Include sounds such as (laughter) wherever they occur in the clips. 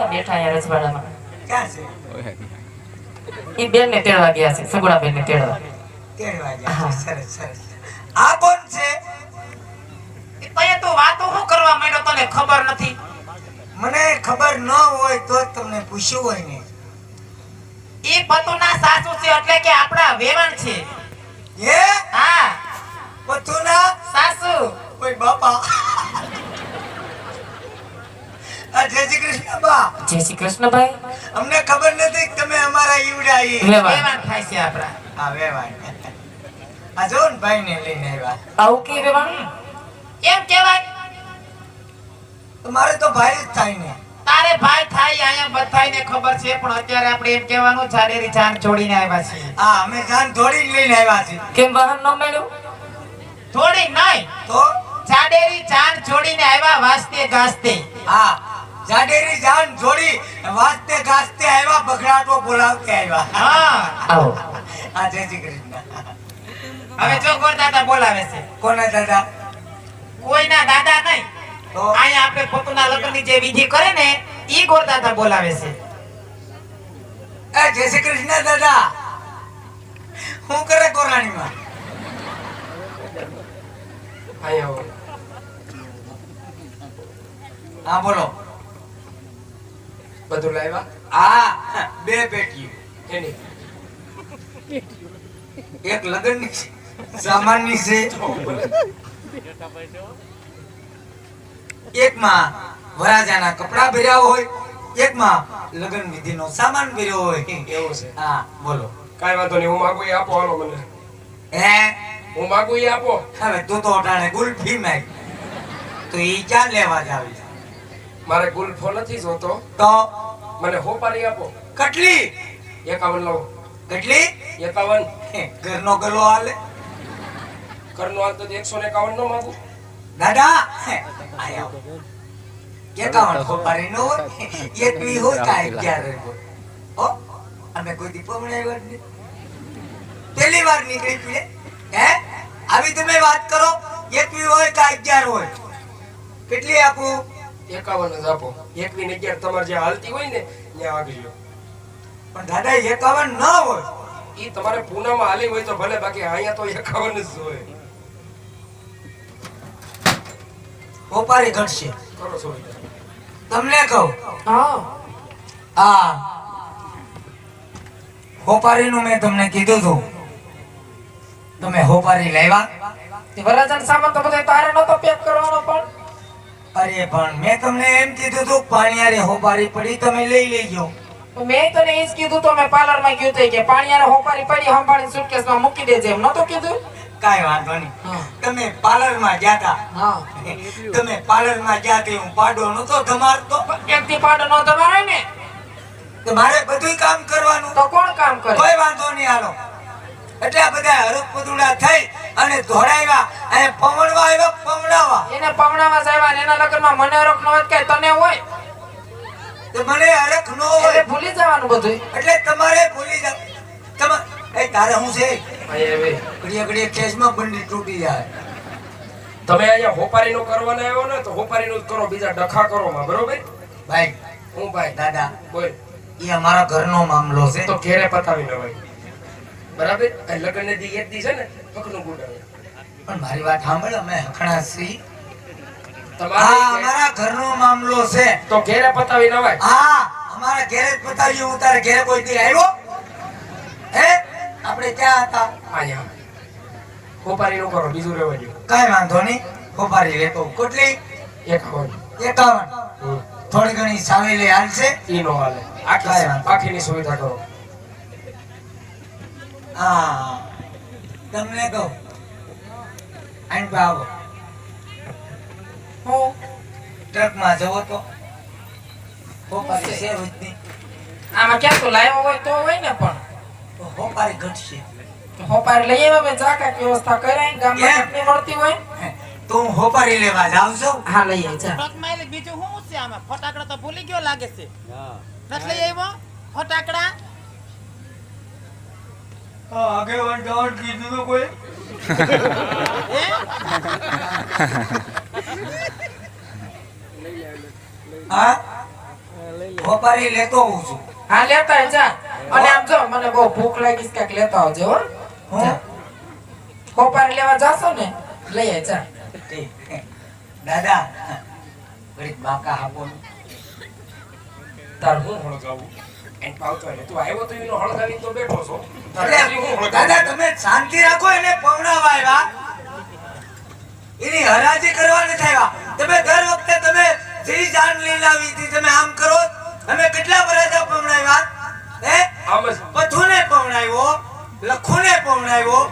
અહીંયા બેઠા અહીંયા રજવાડામાં. એ બેન ને તેડવા ગયા છે સગુણા બેન ને તેડવા. તેડવા ગયા સરસ સરસ. આ કોણ છે? અહીંયા તો વાતો શું કરવા માંડ્યો તને ખબર નથી? મને ખબર ન હોય તો જ તમને પૂછ્યું હોય ને. એ પતુના સાસુ છે એટલે કે આપણા વેવાણ છે હે હા પથુના સાસુ કોઈ બાપા આ જય શ્રી કૃષ્ણ બા જય શ્રી કૃષ્ણભાઈ. અમને ખબર નથી કે તમે અમારા ઈવડા ઈ વેવાણ. વેવાણ થાય છે આપડા આ વેવાય આ જોન ભાઈ ને લઈને આવ્યા. આવું કે વેવાણ? એમ કેવાય તમારે તો ભાઈ જ થાય ને. તારે ભાઈ થાય અહીંયા બધાયને ખબર છે પણ અત્યારે આપણે એમ કહેવાનું જાડેરી જાન છોડીને આવ્યા છીએ. હા અમે જાન થોડી લઈને આવ્યા છીએ. કેમ વાહન ન મળ્યું? થોડી નહીં. તો? જાડેરી જાન છોડીને આવ્યા વાસ્તે ગાસ્તે. હા. જાડેરી જાન જોડી વાસ્તે ગાસ્તે આવ્યા બગડાટો બોલાવતે આવ્યા. હા. આવો. આ જય શ્રી કૃષ્ણ. હવે જો દાદા બોલાવે છે? કોના દાદા? કોઈના દાદા નહીં. તો? અહીંયા આપણે પોતાના લગ્નની જે વિધિ કરે ને ઈ ગોરદાદા બોલાવે છે? એ જય શ્રી કૃષ્ણ દાદા. હું કરે કોરાણીમાં હા બોલો. બધું લાવ્યા? આ બે પેટીઓ. એની. એક લગનની છે સામાનની છે. એકમાં વરાજાના કપડા ભર્યા હોય એકમાં લગન વિધિનો સામાન ભર્યો હોય. એવું છે? હા બોલો. કઈ વાંધો નહીં હું માગું એ આપો હાલો મને. હે? હું માગું એ આપો. હવે તું તો અટાણે ગુલ્ફી માંગ તો એ ક્યાં લેવા જાવી? મારે ગુલ્ફો નથી જોતો. તો? મને હોપારી આપો. કટલી? એકાવન લાવો. કટલી? એકાવન. ઘરનો ગલો હાલે. ઘરનો હાલ તો એકસો ને એકાવન નો માગું. દાદા એકાવન હોપારી નો હોય એકવી હોય કા અગિયાર હોય. અમે કોઈ દીપો બનાવ્યો પહેલી વાર નીકળી પીએ હે આવી તમે વાત કરો. એકવી હોય કે અગિયાર હોય. કેટલી આપું? એકાવન જ આપો. એકવી ને અગિયાર તમારે જે હાલતી હોય ને ત્યાં આગળ પણ દાદા એકાવન ન હોય. એ તમારે પૂનામાં હાલી હોય તો ભલે બાકી અહીંયા તો એકાવન જ હોય. ઓપારી ઘટશે. કરો છો. તમને કહું. હા. આ હોપારીનું મેં તમને કીધું હતું તમે હોપારી લેવા. તે વરાજાનો સામાન તો બધો તારે નતો પેક કરવાનો પણ. અરે પણ મેં તમને એમ કીધું હતું પાણીયારે હોપારી પડી તમે લઈ લેજો. મેં તને એ જ કીધું તો મેં પાર્લરમાં ગયું કે પાણીયારે હોપારી પડી સંભાળી સુટકેસમાં મૂકી દેજે એમ નતો કીધું? કાંઈ વાંધો નહીં. તમે પાર્લરમાં હતા તમે પાર્લરમાં ગયા તે હું પાડો નતો ધમારતો એક થી પાડો નો તમારે ને? તો મારે બધું કામ કરવાનું. તો કોણ કામ કરે? કોઈ વાંધો નહીં હાલો. એટલે બધા હરકપદુડા થઈ અને ધોડાવ્યા અને પવણવા આવ્યા પવડાવવા એને પમણામાં જાય એના લગ્નમાં મને હરખ ન તો તને હોય. તો મને હરખ ન હોય. ભૂલી જવાનું બધું એટલે તમારે ભૂલી જાવ તમારે એ તારે હું છે? ભાઈ ઘડીએ ઘડીએ કેસમાં બંડી તૂટી જાય. તમે અહીંયા હોપારી નું કરવાના આવ્યો ને તો હોપારી નું જ કરો બીજા ડખા કરો માં બરોબર? ભાઈ હું ભાઈ? દાદા બોલ. એ અમારા ઘરનો મામલો છે. તો ઘેરે પતાવી લેવાય. બરાબર? લગ્ન દી એક દી છે ને પગનું ગુડાવે પણ મારી વાત સાંભળ અમે હકણા સી અમારા ઘરનો મામલો છે. તો ઘેરે પતાવી લેવાય હા અમારા ઘેરે જ બતાવ્યું હું તારે ઘેરે કોઈ દી આવ્યો? હે? આપણે ક્યાં હતા? અહીંયા કોપારી નું કરો બીજું રહેવા દો કાંઈ વાંધો નહીં. ખોપારી લેતો કોટલી? એકાવન. એકાવન. થોડી ઘણી સાવેલી હાલશે ઈ નો હાલે. આખી. આખીની સુવિધા કરો. હા. તમને કહું. આઈન પા આવો. હું? ટ્રકમાં જવો તો. ખોપારી છે રોજની. આમાં ક્યાં તો લાવ્યો હોય તો હોય ને પણ. તો ખોપારી ઘટશે. હોપારી લઈ આવ્યા મેં જાકા વ્યવસ્થા કરાય ગામમાં? ચટણી મળતી હોય. હે, તો હું હોપારી લેવા જાઉં છું? હા લઈ આવી જા. ટ્રકમાં એટલે બીજું શું છે આમાં? ફટાકડા તો ભૂલી ગયો લાગે છે. નથી લઈ આવ્યો? ફટાકડા? આગેવાન જવાનું કીધું તો કોઈ. હે? હા? હોપારી લેતો હોઉં છું. હા લેતા જા. અને આમ જો મને બહુ ભૂખ લાગી છે કાંઈક લેતા આવજો હો. વપારી. લેવા જાશો ને લઈ જા. દાદા ઘડીક બાકા આપો. તાર હું એટલે તું આવ્યો તો એનો હળગાવીને તો બેઠો છો. તારે એટલે હજી હું હળગાવું? દાદા તમે શાંતિ રાખો એને પવડાવવા આવ્યા. એની હરાજી કરવા નથી આવ્યા. તમે દર વખતે તમે જે જાન લઈને હતી તમે આમ કરો. અમે કેટલા વરાજા પવડાવ્યા હે? પથુને પવડાવ્યો લખુને પવડાવ્યો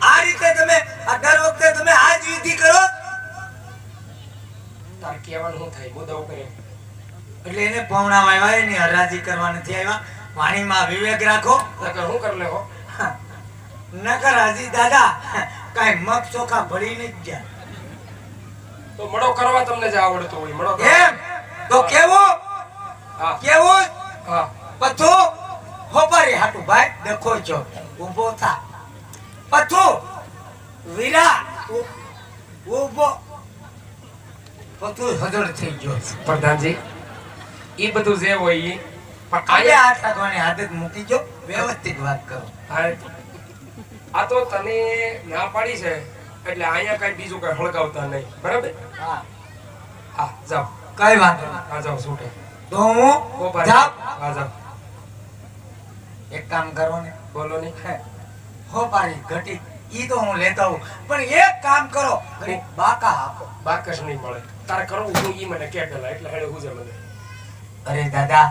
આ રીતે તમે દર વખતે તમે આ જ વિધિ કરો. તારે શું થાય? ઉપર એટલે એને પવડાવવા આવ્યા એની હરાજી કરવા નથી આવ્યા વાણીમાં વિવેક રાખો. હું કરી લેવો? નકર હજી દાદા કઈ મગ ચોખા ભળી નથી ગયા. તો મડો કરવા તમને જે આવડતો હોય મડો એમ? તો કેવો? કેવો? પથ્થુ હોપારી હાટુ ભાઈ દેખો છો. ઊભો થા. પથ્થુ વીરા? ઊભો પથુ હજળ થઈ ગયો પ્રધાનજી એ બધું જે હોય એ પણ આજે અહીંયા સાધવાની આદત મૂકી જો વ્યવસ્થિત વાત કરો. આ- આ તો તને ના પાડી છે એટલે અહીંયા કઈ બીજું કઈ હળગાવતા નહીં. બરાબર? હા. હા જાઓ. કઈ વાંધો નહીં. હા જાઓ છૂટે. તો હું. જાઉં? હા જાઓ. એક કામ કરો ને. બોલો નહીં હોપારી ઘટી. ઈ તો હું લેતા હું પણ એક કામ કરો બાકા આપો. બાકસ નહીં મળે. તારે કરવું હું ઈ મને કે પેલા એટલે હેડે હુજે મને. અરે દાદા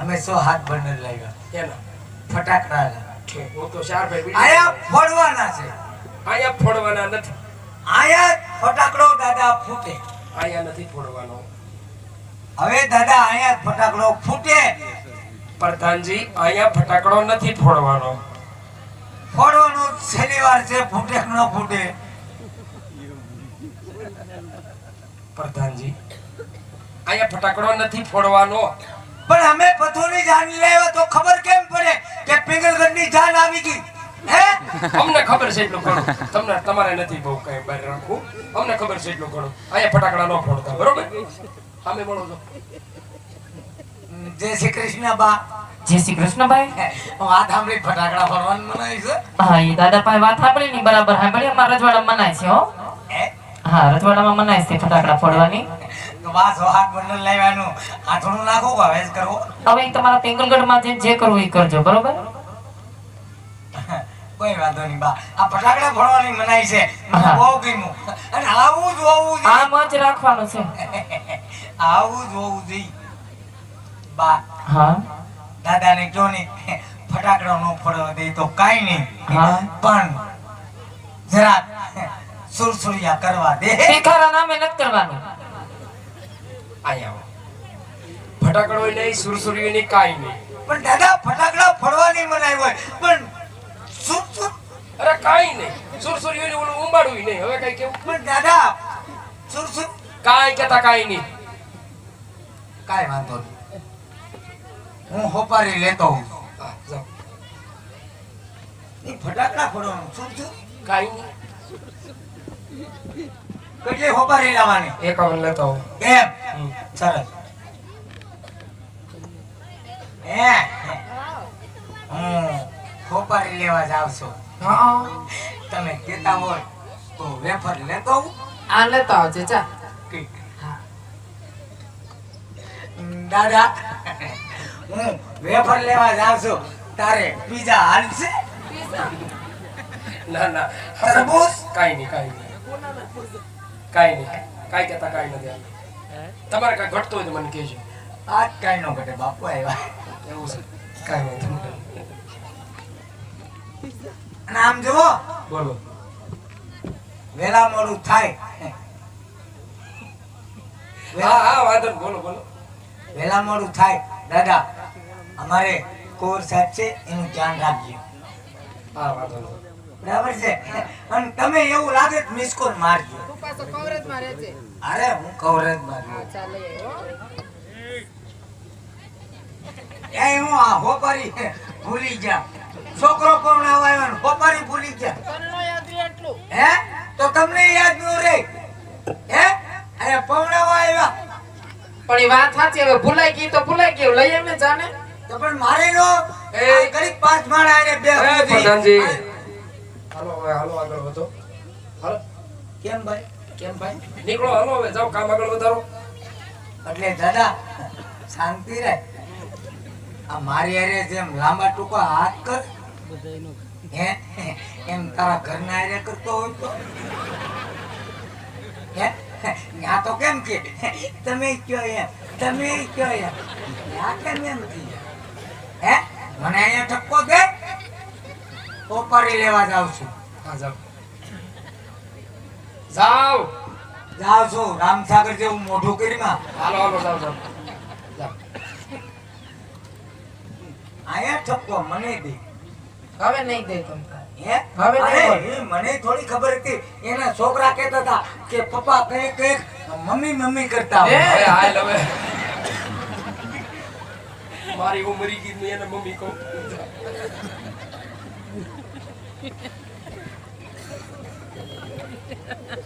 અમે સો હાથ બંડલ લાવ્યા એનો ફટાકડા લાવ્યા. હું તો ચાર ભાઈ આયા ફોડવાના છે. અહીંયા ફોડવાના નથી. આયા ફટાકડો દાદા ફૂટે. આયા નથી ફોડવાનો. હવે દાદા આયા ફટાકડો ફૂટે. પ્રધાનજી આયા ફટાકડો નથી ફોડવાનો. ફોડવાનો શનિવાર છે ફૂટે ન ફૂટે? પ્રધાનજી અહીંયા ફટાકડો નથી ફોડવાનો. પણ અમે પથોની જાન લેવા તો ખબર કેમ પડે કે પિંગલગઢની જાન આવી ગઈ? હે? અમને ખબર છે એટલું ઘણું. તમને તમારે નથી બહુ કઈ બહાર રાખવું. અમને ખબર છે એટલું ઘણું. અહીંયા ફટાકડા ન ફોડતા બરોબર? સામે બોલો છો જય શ્રી કૃષ્ણ બા. જય શ્રી કૃષ્ણભાઈ. વાત સાંભળી ફટાકડા ફોડવાનું મનાય છે. હા એ દાદા પાસે વાત સાંભળી ની બરાબર સાંભળી અમારા રજવાડા મનાય છે હો. હે રજવાડામાં મનાય છે ફટાકડા ફોડવાની. બંડલ નાખો હવે કરવો? હવે તમારા પેંગલગઢમાં જઈને જે કરવું એ કરજો બરોબર? (laughs) કોઈ વાંધો નહીં બા. આ ફટાકડા ફોડવાની મનાય છે. બહુ ગમ્યું. અને આવું જ હોવું જોઈએ. આમ જ રાખવાનું છે. (laughs) આવું જ હોવું જોઈએ. બા હા. દાદાને કયો નહીં ફટાકડા નો ફોડવા દે તો કાઈ નહીં. પણ જરાક સુરસુરિયા કરવા દે. ભિખારા નામે નથી કરવાનું. આયા ફટાકડો નહીં સુરસુરી ની કાઈ નહીં. પણ દાદા ફટાકડા ફોડવાની મનાય હોય. પણ સુરસુર અરે કાઈ નહીં. સુરસુરી ઓલું ઉંબાડું નહીં. હવે કઈ કેવું? પણ દાદા સુરસુર કાઈ કેતા કાઈ નહીં. કાઈ વાંધો નહીં. હું હોપારી લેતો હું એ ફટાકડા ફોડવાનું સુરસુર કાઈ નહીં. કેટલી હોપારી લાવવાની એકાવન લેતા હો એમ? હમ. સરસ. હે? હું હોપારી લેવા જાવ છું. હા. તમે કેતા હોય તો વેફર લેતો આવું. આ લેતા આવજે ચા ઠીક. દાદા હું વેફર લેવા જાવ છું. તારે પીઝા હાલશે? ના ના. તરબૂચ? કાઈ નહીં કઈ નહીં. કાંઈ નહીં. કાંઈ કહેતા કાંઈ નથી તમારે કાંઈ ઘટતો હોય તો મને કહેજો. આજ કઈ નો ઘટે બાપુ આવ્યા. એવું છે. કાંઈ નહીં. અને આમ જુઓ. બોલો. વેલા મોડું થાય. હા હા વાંધો બોલો બોલો. વેલા મોડું થાય. દાદા અમારે કોર સાહેબ છે એનું ધ્યાન રાખજો. હા વાંધો બરાબર છે? અને તમે એવું લાગે મિસ કોલ મારજો. તું પાછો અરે હું કવરેજ આવ્યો એ હું. આ હોપારી ભૂલી ગયા. છોકરો પણ આવ્યો હોપારી ભૂલી ગયા? તને નો યાદ રહે એટલું. હે? તો તમને યાદ ન રે હે? અરે પવડાવા આવ્યા. પણ એ વાત સાચી હવે ભૂલાઈ ગઈ તો ભૂલાઈ ગયું. લઈ એમને જાને. તો પણ મારે નો એ. આ પાંચ માળા એને બે પ્રધાનજી. હાલો હવે હાલો આગળ વધો. હાલો. કેમ ભાઈ? કેમ ભાઈ? નીકળો હાલો હવે જાઓ કામ આગળ વધારો. એટલે દાદા શાંતિ રહે. આ મારી અરે જેમ લાંબા ટૂંકા હાથ કર હે? એમ તારા ઘરના અરે કરતો હોય તો. હે? ત્યાં તો કેમ કે? તમે કયો એમ? તમે કયો એમ? ત્યાં કેમ એમ હે? મને અહીંયા ઠપકો દે. ઓપારી લેવા જાવ છું. હા જાવ જાઉં છું રામસાગર જેવું મોઢું કરીમાં હાલો હાલો જાવ જાવ આયા ઠપકો મને દે. હવે નહીં દે તમ હવે નહીં મને થોડી ખબર હતી. એના છોકરા કહેતા હતા કે પપ્પા કઈ કંઈક મમ્મી મમ્મી કરતા મારી ઉમરી ગઈ ને એને મમ્મી કહું. Yeah. (laughs)